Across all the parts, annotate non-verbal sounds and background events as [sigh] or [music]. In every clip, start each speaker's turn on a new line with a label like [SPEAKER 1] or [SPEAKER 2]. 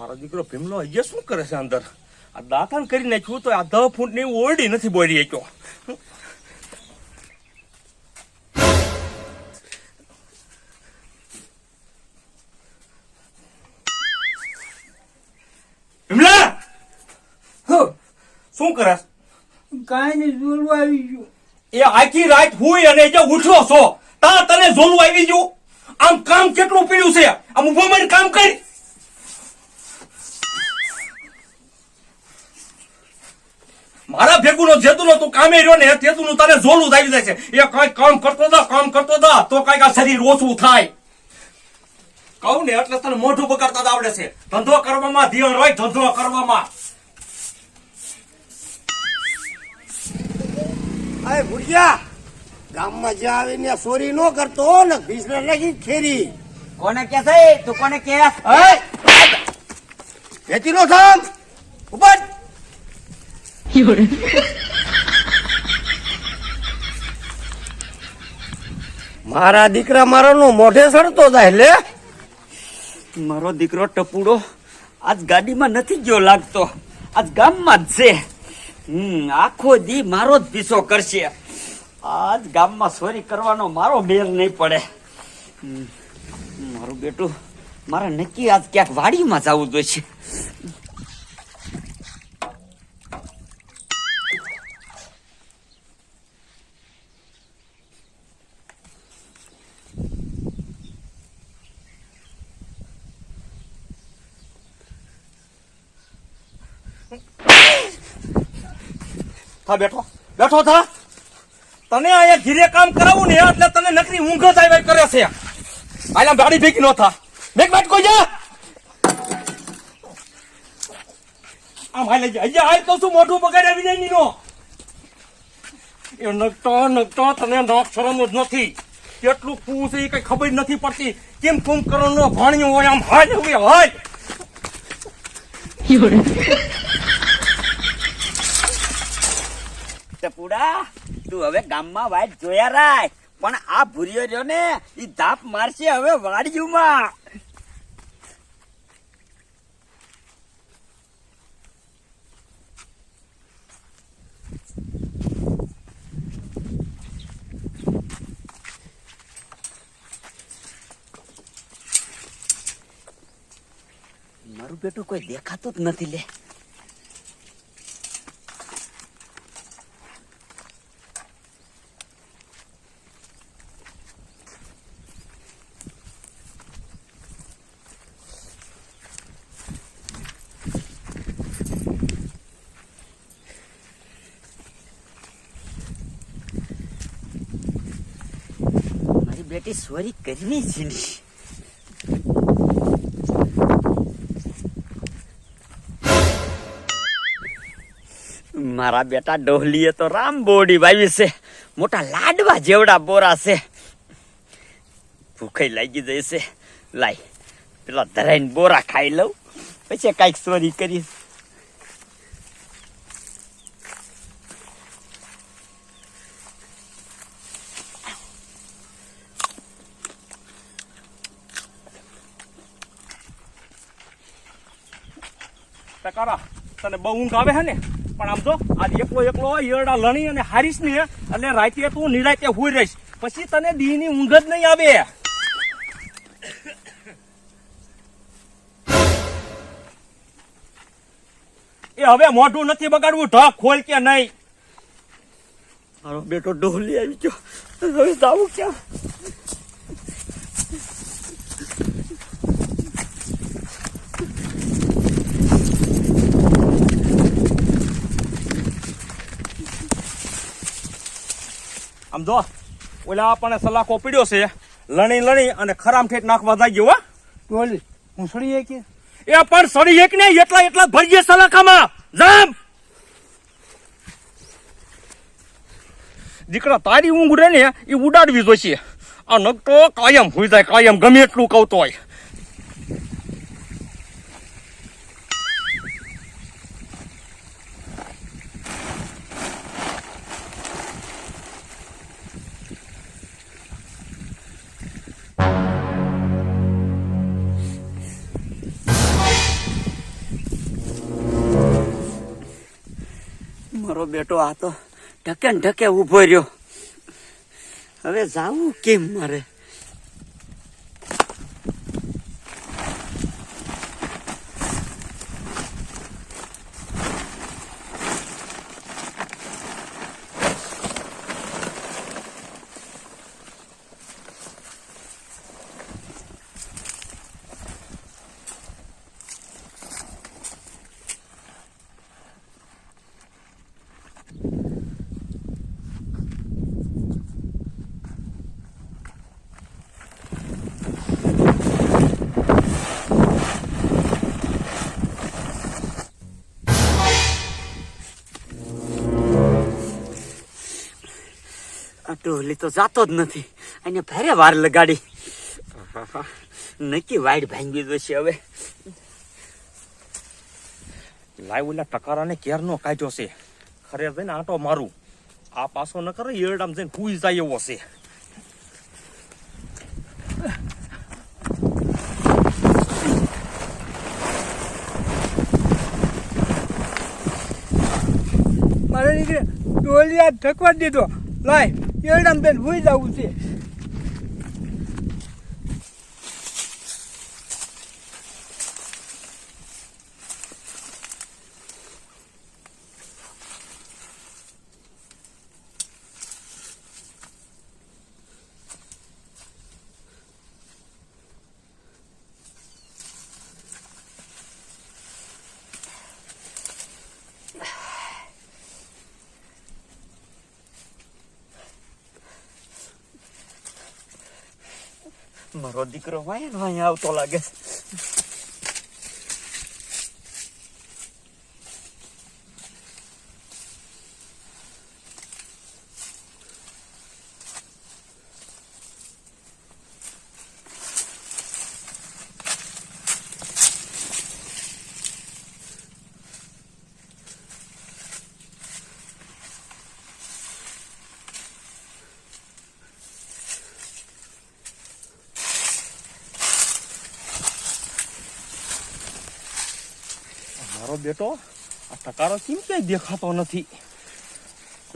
[SPEAKER 1] મારો દીકરો ભીમલો અહીંયા શું કરે છે અંદર? આ દાંતણ કરી નાખ્યું તો આ દહ ફૂટની ઓરડી નથી બોલી શક્યો. ભીમલા! શું કરે?
[SPEAKER 2] કાંઈ નહીં જોડવા આવી ગયું.
[SPEAKER 1] એ આખી રાત હું અને જે ઉઠ્યો છો. તા તને જોલું આવી ગયું. આમ કામ કેટલું પીડ્યું છે? આમ ઊભો મને કામ કરી. મારા ભેગું નો જેતું નો તું કામે રહ્યો ને તેતું નું તને જોલું આવી જાય છે. એ કઈ કામ કરતો દા કામ કરતો દા તો કંઈક આ શરીર ઓછું થાય. કહું ને એટલે તને મોઢું બગાડતા આવડે છે. ધંધો કરવામાં ધ્યાન હોય ધંધો કરવામાં.
[SPEAKER 3] અરે ભુડિયા ગામમાં જ્યાં આવીને ચોરી ન કરતો ને ભીસને લગી ખેરી
[SPEAKER 2] કોને કે છે? તું કોને કે?
[SPEAKER 3] વેચી નો થામ ઉપર મારા દીકરા મારો નો મોઢે સડતો જાય લે.
[SPEAKER 2] મારો દીકરો ટપુડો આજ ગાડીમાં નથી ગયો લાગતો. આજ ગામમાં જ છે. હમ આખો દી મારો જ પીછો કરશે. આજ ગામમાં સોરી કરવાનો મારો મેર નહીં પડે. હમ, મારું બેટું મારે નક્કી આજ ક્યાંક વાડીમાં જવું જોઈશે.
[SPEAKER 1] થા બેઠો. બેઠો થા. તને અહીંયા ઘીરે કામ કરાવું ને એટલે તને નકરી ઊંઘ જ આવ્યા કરે છે. આલા ગાડી ભેગી નો થા. મેક બેઠ કોઈ જા. આમ હાલે જા અહીંયા હાલ તો શું મોઢું બગાડે વિનયની નો? એ નકટો નકટો, તને નોક શરમ જ નથી. કેટલું કું છે એ કઈ ખબર નથી પડતી. કેમ કુંભકરણ નો ભાણ્યું હોય આમ હાલ હવે, હાલ.
[SPEAKER 2] ટપુડા તું હવે ગામમાં વાઈટ જોયા રાય પણ આ ભૂરિયો રહ્યો ને એ ધાપ મારશે હવે વાડીયુમાં મારું બેટું કોઈ દેખાતું જ નથી લે. સોરી કરવી જ નહીં. મારા બેટા ડોહલીએ તો રામ બોડી વાવી છે. મોટા લાડવા જેવડા બોરા છે. ભૂખે લાગી જશે. લાય, પેલા ધરાઈને બોરા ખાઈ લઉં. પછી કાંઈક ચોરી કરીશ.
[SPEAKER 1] ટકારા. તને બહુ ઊંઘ આવે છે ને? પણ આમ જો, આજે એકલો એકલો ઈયરડા લણી અને હારીશ ને એટલે રાતે તું નિરાતે હોઈ રહીશ. પછી તને દી ની ઊંઘ જ નહીં આવે. એ હવે મોઢું નથી બગાડવું, ઢક ખોલ કે નહીં.
[SPEAKER 2] મારો બેટો ઢોલી આવી ગયો. હવે જાવું ક્યાં?
[SPEAKER 1] આમ જો ઓલા આપણને સલાખો પીડ્યો છે. લણી લણી અને ખરામ ઠેઠ નાખવા જાગ્યો હા.
[SPEAKER 3] બોલ હું સડી એક?
[SPEAKER 1] એ પણ સડી એક ને એટલા એટલા ભરીએ સલાખામાં. જામ. દીકરા તારી ઊંઘ રે ને એ ઉડાડવી જોઈશે. આ નકટો કાયમ હોઈ જાય કાયમ ગમે એટલું કહતો હોય
[SPEAKER 2] મારો બેટો આ તો ઢકે ઢકે ઊભો રહ્યો. હવે જાવું કેમ મારે? ટોલી તો જાતો જ નથી. અને ભારે વાર લગાડી. નક્કી વાઈડ ભાંગી જશે હવે.
[SPEAKER 1] લાઈવ ઓલા ટકારાને કેરનો કાઢ્યો છે. ખરે જઈને આંટો મારું. આ પાછો ન કરે એરડામ જઈને હુઈ જાય એવો છે.
[SPEAKER 4] મારે નીકળે. ટોલી આ ઠકવા દીધો. લાય. એરડામ બેન હોઈ જવું છે
[SPEAKER 2] મારો દીકરો વાય ને વાય આવતો લાગે.
[SPEAKER 1] મારો બેટો આ ટકારો કેમ ક્યાંય દેખાતો નથી?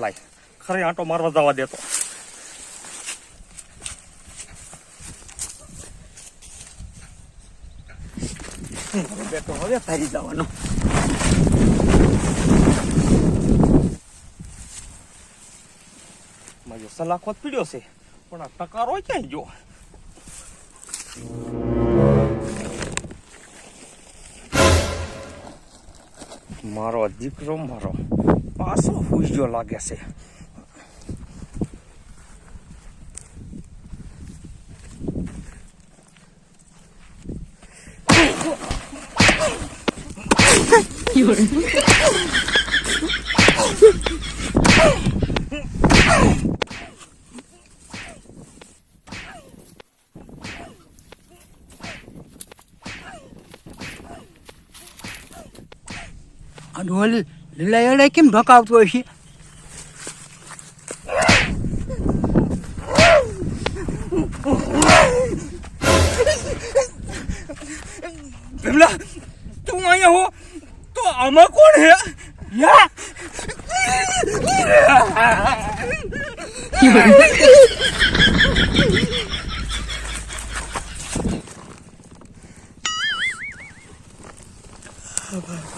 [SPEAKER 1] લાય, ખરે આંટો મારવા જવા દેતો.
[SPEAKER 2] બેટો હવે ફરી જવાનો.
[SPEAKER 1] મારો સલાખો જ પીડ્યો છે, પણ આ ટકારો ક્યાંય ગયો? મારો દીકરો મારો પાછો હુઈ લાગે છે.
[SPEAKER 4] આ ડોલી લીલા એરડા કેમ ઢકાવતો હોય છે?
[SPEAKER 1] ભીમલા તું અહીંયા હો. તો આમાં કોણ હે? યા. [laughs]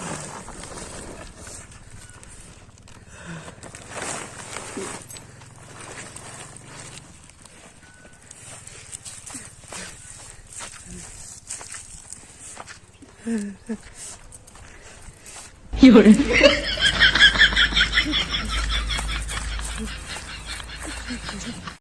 [SPEAKER 5] 有人，